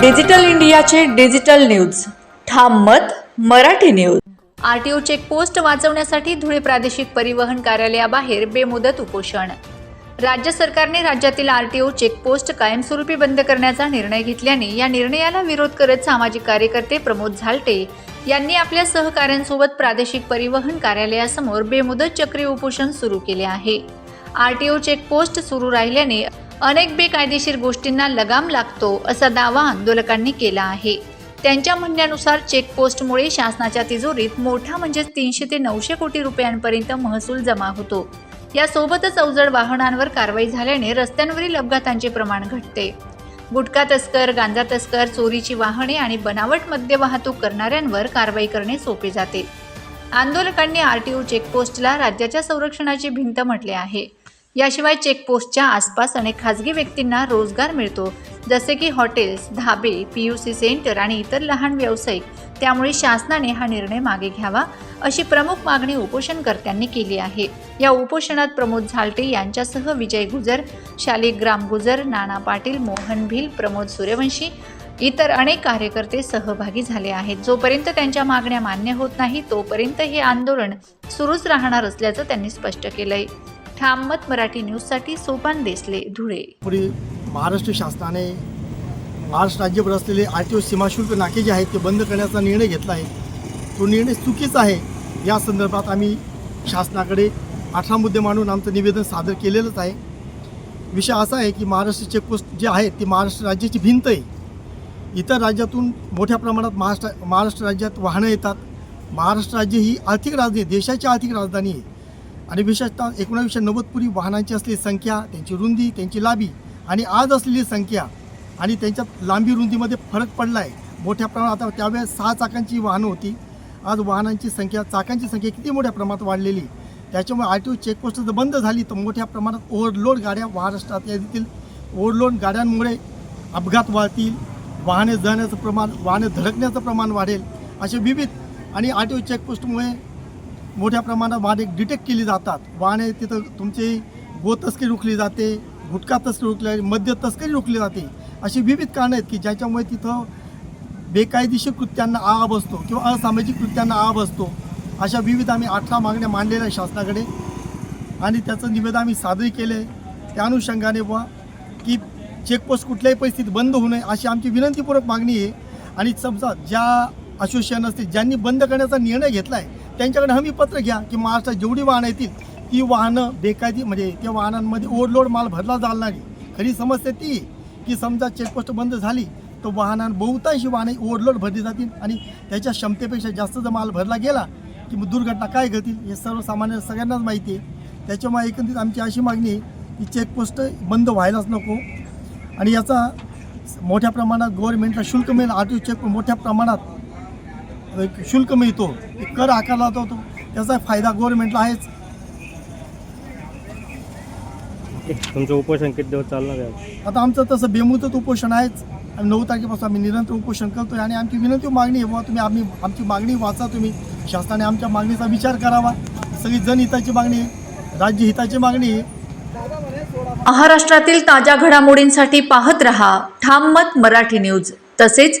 Digital इंडियाचे digital news. ठाम मत मराठी न्यूज. आरटीओ चेकपोस्ट वाचवण्यासाठी धुळे प्रादेशिक परिवहन कार्यालयाबाहेर बेमुदत उपोषण. राज्य सरकारने राज्यातील आरटीओ चेकपोस्ट कायमस्वरूपी बंद करण्याचा निर्णय घेतल्याने या निर्णयाला विरोध करत सामाजिक कार्यकर्ते प्रमोद झालटे यांनी आपल्या सहकाऱ्यांसोबत प्रादेशिक परिवहन कार्यालयासमोर बेमुदत चक्री उपोषण सुरू केले आहे. आरटीओ चेकपोस्ट सुरू राहिल्याने अनेक बेकायदेशीर गोष्टींना लगाम लागतो असा दावा आंदोलकांनी केला आहे. त्यांच्या म्हणण्यानुसार चेकपोस्टमुळे शासनाच्या तिजोरीत मोठा म्हणजेच तीनशे ते नऊशे कोटी रुपयांपर्यंत महसूल जमा होतो. यासोबतच अवजड वाहनांवर कारवाई झाल्याने रस्त्यांवरील अपघातांचे प्रमाण घटते. गुटखा तस्कर गांजा तस्कर चोरीची वाहने आणि बनावट मद्य वाहतूक करणाऱ्यांवर कारवाई करणे सोपे जाते. आंदोलकांनी आरटीओ चेकपोस्टला राज्याच्या संरक्षणाची भिंत म्हटले आहे. याशिवाय चेकपोस्टच्या आसपास अनेक खाजगी व्यक्तींना रोजगार मिळतो. जसे की हॉटेल्स धाबे पी यू सी सेंटर आणि इतर लहान व्यावसायिक. त्यामुळे शासनाने हा निर्णय मागे घ्यावा अशी प्रमुख मागणी उपोषणकर्त्यांनी केली आहे. या उपोषणात प्रमोद झालटे यांच्यासह विजय गुजर शालिग्राम गुजर नाना पाटील मोहन भिल प्रमोद सूर्यवंशी इतर अनेक कार्यकर्ते सहभागी झाले आहेत. जोपर्यंत त्यांच्या मागण्या मान्य होत नाही तोपर्यंत हे आंदोलन सुरूच राहणार असल्याचं त्यांनी स्पष्ट केलंय. ठाम मराठी न्यूजसाठी सोपान देसले धुळे. पुढील महाराष्ट्र शासनाने महाराष्ट्र राज्यभर असलेले आर टी ओ सीमाशुल्क नाके जे आहेत ते बंद करण्याचा निर्णय घेतला आहे. तो निर्णय चुकीचा आहे. या संदर्भात आम्ही शासनाकडे अठरा मुद्दे मांडून आमचं निवेदन सादर केलेलंच आहे. विषय असा आहे की महाराष्ट्र चेकपोस्ट जे आहेत ती महाराष्ट्र राज्याची भिंत आहे. इतर राज्यातून मोठ्या प्रमाणात महाराष्ट्र महाराष्ट्र राज्यात वाहनं येतात. महाराष्ट्र राज्य ही आर्थिक राजधानी देशाची आर्थिक राजधानी आहे. आणि विशेषतः एकोणावीसशे नव्वदपूर्वी वाहनांची असलेली संख्या त्यांची रुंदी त्यांची लांबी आणि आज असलेली संख्या आणि त्यांच्यात लांबी रुंदीमध्ये फरक पडला आहे मोठ्या प्रमाणात आता त्यावेळेस सहा चाकांची वाहनं होती. आज वाहनांची संख्या चाकांची संख्या किती मोठ्या प्रमाणात वाढलेली? त्याच्यामुळे आर टी ओ चेकपोस्ट जर बंद झाली तर मोठ्या प्रमाणात ओव्हरलोड गाड्या महाराष्ट्रात येतील ओव्हरलोड गाड्यांमुळे अपघात वाढतील. वाहने जाण्याचं प्रमाण वाहने धडकण्याचं प्रमाण वाढेल. असे विविध आणि आर टी ओ चेकपोस्टमुळे मोठ्या प्रमाणात वाहने डिटेक्ट केली जातात. वाहने तिथं तुमची गो तस्करी रोखली जाते गुटखा तस्करी रोखली जाते मद्य तस्करी रोखली जाते. अशी विविध कारणं आहेत की ज्याच्यामुळे तिथं बेकायदेशीर कृत्यांना आळा बसतो किंवा असामाजिक कृत्यांना आळा बसतो. अशा विविध आम्ही अठरा मागण्या मांडलेल्या आहे शासनाकडे. आणि त्याचं निवेदन आम्ही सादरी केलं आहे त्या अनुषंगाने व की चेकपोस्ट कुठल्याही परिस्थितीत बंद होऊ नये अशी आमची विनंतीपूर्वक मागणी आहे. आणि समजा ज्या असोसिएशन असतील ज्यांनी बंद करण्याचा निर्णय घेतला आहे त्यांच्याकडे हमी पत्र घ्या की महाराष्ट्रात जेवढी वाहनं येतील ती वाहनं बेकायदी म्हणजे त्या वाहनांमध्ये ओव्हरलोड माल भरला जाणार नाही खरी समस्या ती की समजा चेकपोस्ट बंद झाली तर वाहनां बहुतांशी वाहने ओव्हरलोड भरली जातील आणि त्याच्या क्षमतेपेक्षा जास्त जर माल भरला गेला की मग दुर्घटना काय घडतील हे सर्वसामान्य सगळ्यांनाच माहिती आहे. त्याच्यामुळे एकंदरीत आमची अशी मागणी आहे की चेकपोस्ट बंद व्हायलाच नको. आणि याचा मोठ्या प्रमाणात गव्हर्नमेंटला शुल्क मिळेल आर टी चेक मोठ्या प्रमाणात शुल्क मिळतो एक कर आकारला जातो त्याचा फायदा गव्हर्नमेंटला आहेच. तुमचं उपोषण किती दिवस चालणार आहे? आता आमचं तसं बेमुदत उपोषण आहेच. आणि नऊ तारखेपासून आम्ही निरंतर उपोषण करतोय आणि आमची विनंती मागणी आहे बुवा तुम्ही आम्ही आमची मागणी वाचा तुम्ही. शासनाने आमच्या मागणीचा विचार करावा. सगळी जनहिताची मागणी आहे राज्यहिताची मागणी आहे. महाराष्ट्रातील ताज्या घडामोडींसाठी पाहत रहा. ठाम मत मराठी न्यूज. तसेच